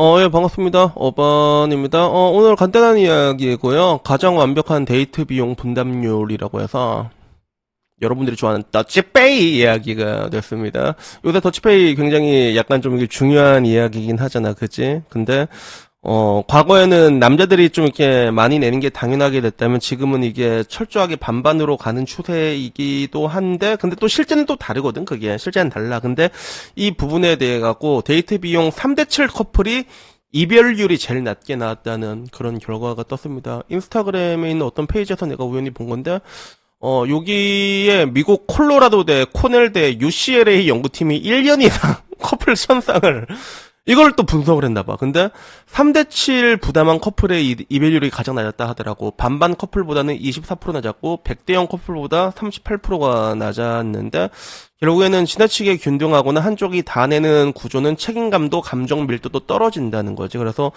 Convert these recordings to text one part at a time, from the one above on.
어, 예, 반갑습니다. 어반입니다. 어, 오늘 간단한 이야기고요. 가장 완벽한 데이트 비용 분담률이라고 해서 여러분들이 좋아하는 더치페이 이야기가 됐습니다. 요새 더치페이 굉장히 약간 좀 중요한 이야기긴 하잖아, 그지? 근데 어, 과거에는 남자들이 좀 이렇게 많이 내는 게 당연하게 됐다면 지금은 이게 철저하게 반반으로 가는 추세이기도 한데, 근데 또 실제는 또 다르거든, 그게. 실제는 달라. 근데 이 부분에 대해 갖고 데이트 비용 3대7 커플이 이별률이 제일 낮게 나왔다는 그런 결과가 떴습니다. 인스타그램에 있는 어떤 페이지에서 내가 우연히 본 건데, 어, 여기에 미국 콜로라도대 코넬대 UCLA 연구팀이 1년 이상 커플 선상을 이걸 또 분석을 했나 봐. 근데 3대 7 부담한 커플의 이- 이별률이 가장 낮았다 하더라고. 반반 커플보다는 24% 낮았고 100대 0 커플보다 38%가 낮았는데 결국에는 지나치게 균등하거나 한쪽이 다 내는 구조는 책임감도 감정 밀도도 떨어진다는 거지. 그래서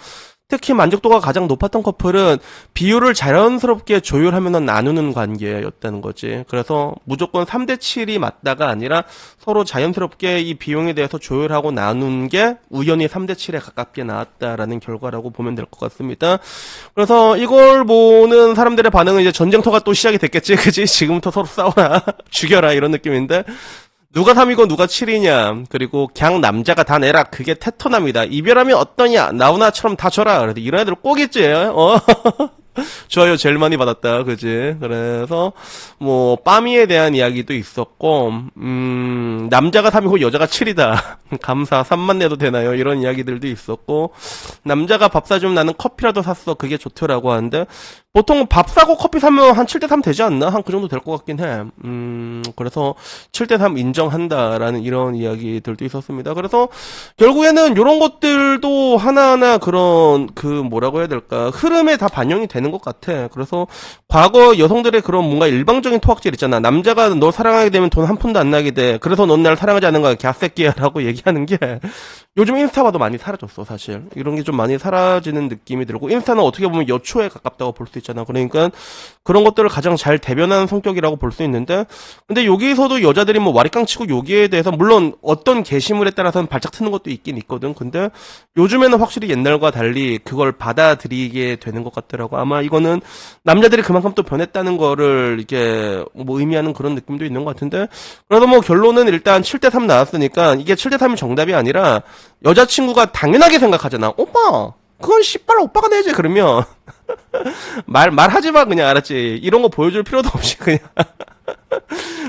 특히 만족도가 가장 높았던 커플은 비율을 자연스럽게 조율하면서 나누는 관계였다는 거지. 그래서 무조건 3대 7이 맞다가 아니라 서로 자연스럽게 이 비용에 대해서 조율하고 나눈 게 우연히 3대 7에 가깝게 나왔다라는 결과라고 보면 될 것 같습니다. 그래서 이걸 보는 사람들의 반응은 이제 전쟁터가 또 시작이 됐겠지. 그지? 지금부터 서로 싸워라. 죽여라. 이런 느낌인데. 누가 3이고 누가 7이냐. 그리고 그냥 남자가 다 내라. 그게 테토남이다. 이별하면 어떠냐. 나훈아처럼 다 줘라. 그래도 이런 애들 꼭 있지. 어? 좋아요 제일 많이 받았다. 그지? 그래서 뭐 빠미에 대한 이야기도 있었고 음 남자가 3이고 여자가 7이다. 감사 3만 내도 되나요? 이런 이야기들도 있었고 남자가 밥 사주면 나는 커피라도 샀어. 그게 좋더라고 하는데 보통 밥 사고 커피 사면 한 7대 3 되지 않나? 한 그 정도 될 것 같긴 해. 음, 그래서 7대 3 인정한다라는 이런 이야기들도 있었습니다. 그래서 결국에는 이런 것들도 하나하나 그런 그 뭐라고 해야 될까? 흐름에 다 반영이 되는 것 같아. 그래서 과거 여성들의 그런 뭔가 일방적인 토악질 있잖아. 남자가 너 사랑하게 되면 돈 한 푼도 안 나게 돼. 그래서 넌 날 사랑하지 않는 거야. 개새끼야라고 얘기 하는 게 요즘 인스타 봐도 많이 사라졌어, 사실. 이런 게 좀 많이 사라지는 느낌이 들고, 인스타는 어떻게 보면 여초에 가깝다고 볼 수 있잖아. 그러니까 그런 것들을 가장 잘 대변하는 성격이라고 볼 수 있는데, 근데 여기서도 여자들이 뭐 와리깡 치고 여기에 대해서, 물론 어떤 게시물에 따라서는 발작 트는 것도 있긴 있거든. 근데 요즘에는 확실히 옛날과 달리 그걸 받아들이게 되는 것 같더라고. 아마 이거는 남자들이 그만큼 또 변했다는 거를 이게 뭐 의미하는 그런 느낌도 있는 것 같은데, 그래서 뭐 결론은 일단 7대3 나왔으니까 이게 7대3이 정답이 아니라 여자친구가 당연하게 생각하잖아. 오빠, 그건 씨발 오빠가 내지 그러면 말 말하지 마 그냥 알았지. 이런 거 보여줄 필요도 없이 그냥.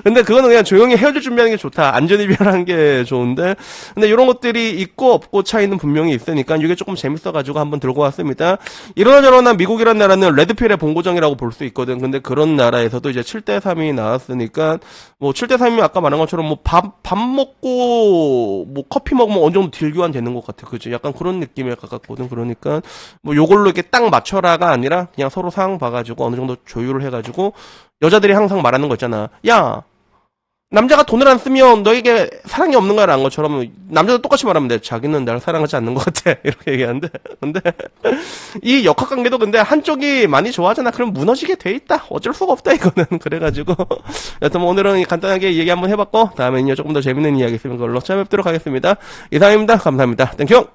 근데 그거는 그냥 조용히 헤어질 준비하는 게 좋다. 안전이별하는 게 좋은데. 근데 이런 것들이 있고 없고 차이는 분명히 있으니까 이게 조금 재밌어가지고 한번 들고 왔습니다. 이러나 저러나 미국이란 나라는 레드필의 본고장이라고 볼 수 있거든. 근데 그런 나라에서도 이제 7대3이 나왔으니까 뭐 7대3이면 아까 말한 것처럼 뭐 밥, 밥 먹고 뭐 커피 먹으면 어느 정도 딜교환 되는 것 같아. 그지? 약간 그런 느낌에 가깝거든. 그러니까 뭐 요걸로 이렇게 딱 맞춰라가 아니라 그냥 서로 상황 봐가지고 어느 정도 조율을 해가지고 여자들이 항상 말하는 거 있잖아. 야, 남자가 돈을 안 쓰면 너에게 사랑이 없는 거라는 것처럼 남자도 똑같이 말하면 돼. 자기는 날 사랑하지 않는 것 같아. 이렇게 얘기하는데. 근데 이 역학 관계도 근데 한쪽이 많이 좋아하잖아. 그럼 무너지게 돼 있다. 어쩔 수가 없다 이거는. 그래가지고 여튼 뭐 오늘은 간단하게 얘기 한번 해봤고 다음에는요 조금 더 재밌는 이야기 있으면 그걸로 찾아뵙도록 하겠습니다. 이상입니다. 감사합니다. 땡큐.